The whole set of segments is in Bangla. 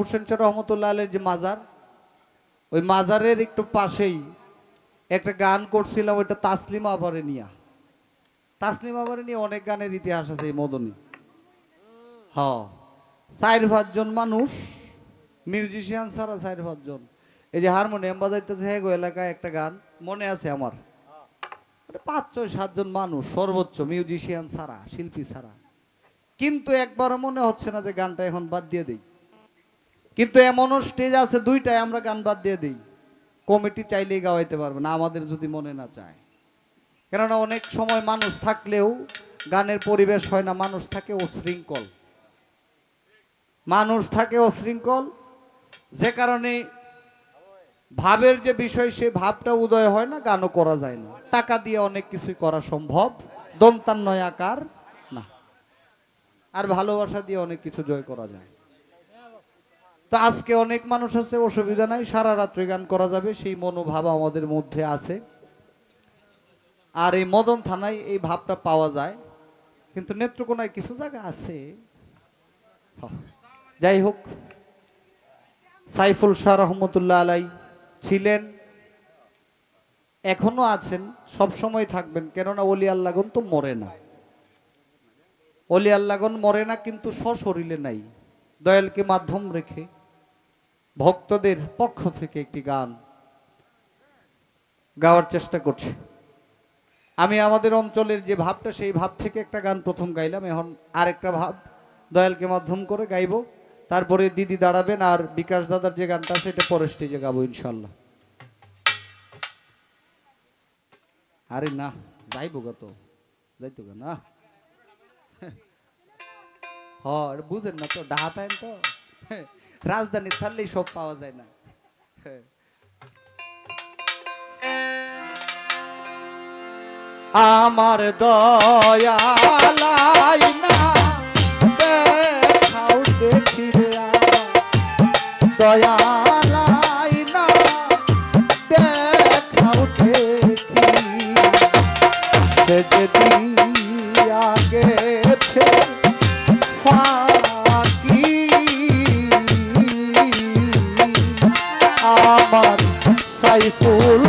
হোসেন শাহ রহমতুল্লাহ আলের যে মাজার, ওই মাজারের একটু পাশেই একটা গান করছিলাম, ওইটা তাসলিম আবারে নিয়া। তাসলিম আবারে নিয়ে অনেক গানের ইতিহাস আছে এই মদনী। হ। চার পাঁচজন মানুষ, মিউজিশিয়ান ছাড়া চার পাঁচজন এই যে হারমোনিয়াম বাজাইতেছে হ্যাঁ এলাকায় একটা গান মনে আছে আমার। মানে পাঁচ, ছয় সাতজন মানুষ, সর্বোচ্চ মিউজিশিয়ান ছাড়া, শিল্পী ছাড়া। কিন্তু একবারও মনে হচ্ছে না যে গানটা এখন বাদ দিয়ে দেই। কিন্তু এমনও স্টেজ আছে দুইটায় আমরা গান বাদ দিয়ে দিই। কমিটি চাইলেই গাওয়াইতে পারবে না, আমাদের যদি মনে না চায়। কেননা অনেক সময় মানুষ থাকলেও গানের পরিবেশ হয় না, মানুষ থাকে অশৃঙ্খল। মানুষ থাকে অশৃঙ্খল, যে কারণে ভাবের যে বিষয়, সে ভাবটা উদয় হয় না, গানও করা যায় না। টাকা দিয়ে অনেক কিছুই করা সম্ভব দন্তান্নয় আকার না। আর ভালোবাসা দিয়ে অনেক কিছু জয় করা যায়। তো আজকে অনেক মানুষ আছে, অসুবিধা নাই, সারা রাত্রে গান করা যাবে, সেই মনোভাব আমাদের মধ্যে আছে। আর এই মদন থানায় এই ভাবটা পাওয়া যায়, কিন্তু নেত্রকোনায় কিছু জায়গা আছে। যাই হোক, সাইফুল শাহ রহমতুল্লাহ আলাই ছিলেন, এখনও আছেন, সব সময় থাকবেন, কেননা অলি আল্লাগন তো মরে না। অলি আল্লাগন মরে না, কিন্তু সশরীরে নাই, দয়ালকে মাধ্যম রেখে। ভক্তদের পক্ষ থেকে একটি গান গাওয়ার চেষ্টা করছি। আমি আমাদের অঞ্চলের যে ভাবটা, সেই ভাব থেকে একটা গান প্রথম গাইলাম। এখন আরেকটা ভাব, দয়ালকে মাধ্যম করে গাইবো। তারপরে দিদি দাঁড়াবেন আর বিকাশ দাদার যে গানটা সেটা পরে স্টেজে গাবো ইনশাল্লাহ আরে না যাইবো গা তো। যাইতো না। হ বুঝেন না তো, ডাহাতায়ন তো। রাজধানী থাকলেই সব পাওয়া যায় না। আমার দয়ালাই না দেখাও দেখি রে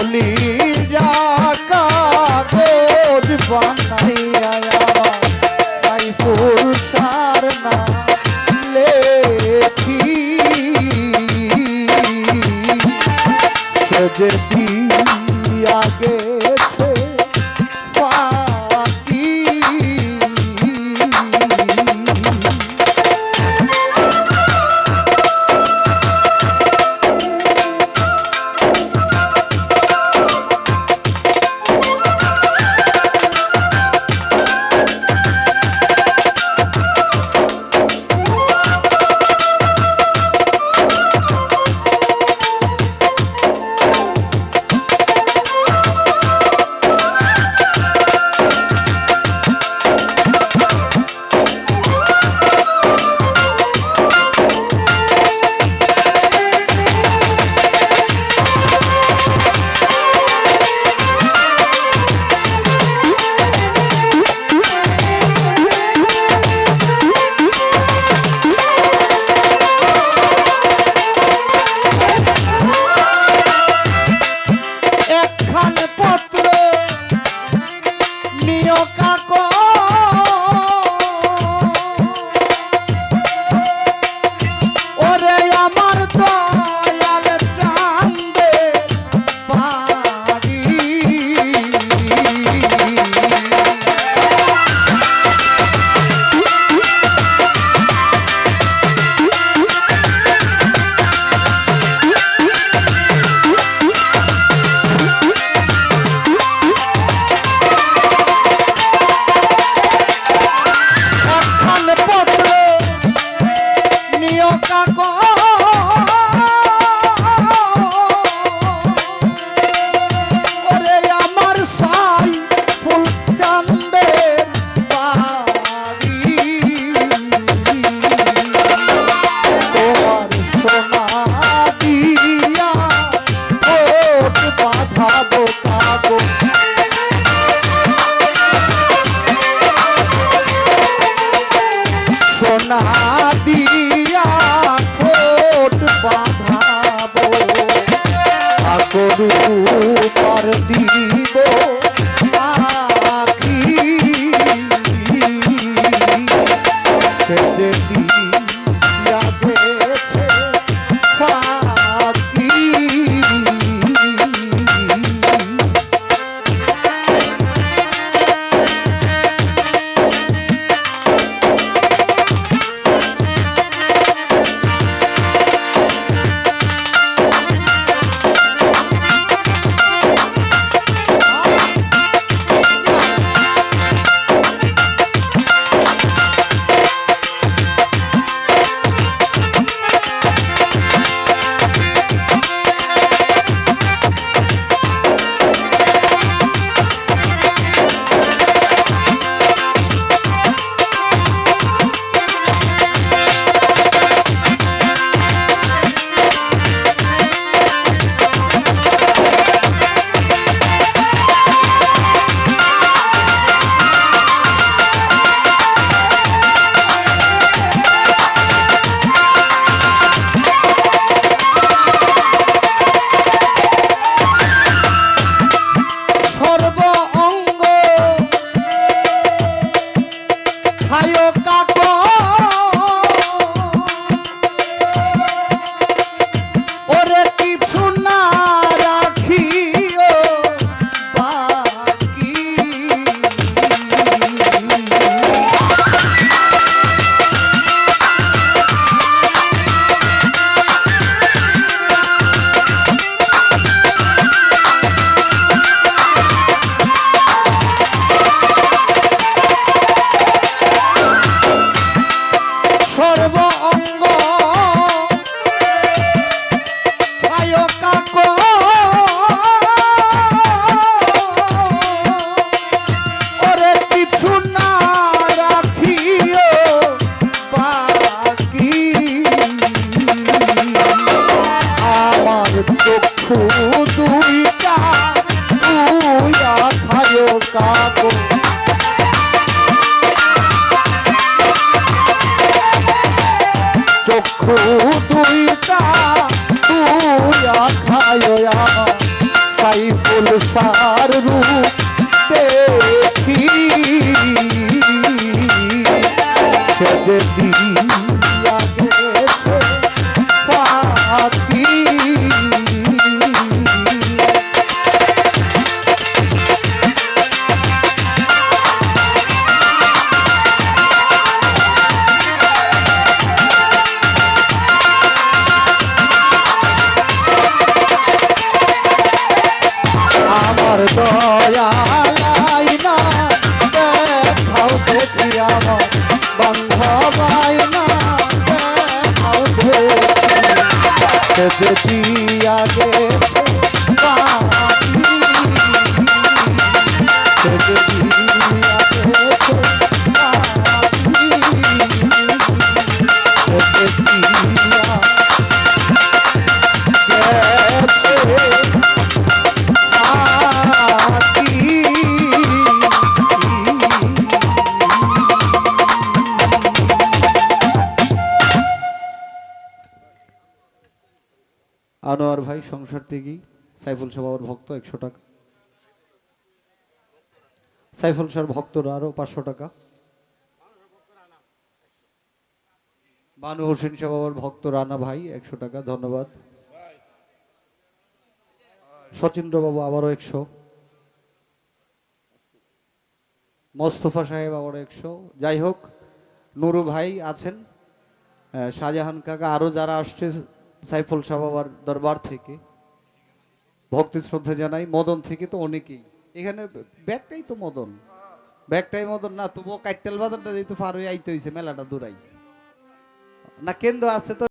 Solís. কাল সংসার থেকেই সাইফুল বাবার ভক্ত, একশো টাকা। সাইফুল শাহর ভক্তরা আরও পাঁচশো টাকা। বানু হোসেন বাবার ভক্ত রানা ভাই, একশো টাকা, ধন্যবাদ। সচিন্দ্র বাবু আবারও একশো। মোস্তফা সাহেব আবারও একশো। যাই হোক, নুরু ভাই আছেন। শাহজাহান কাকা, আরও যারা আসছে সাইফুল শাহ বাবার দরবার থেকে, ভক্তি শ্রদ্ধা জানাই, মদন থেকে তো অনেকেই। এখানে ব্যাগটাই তো মদন। ব্যাগটাই মদন না, তবুও কাইটেল বাদনটা যেহেতু পার হয়ে আইতে হয়েছে মেলাটা দূরাই। না, কেন্দ্র আছে তো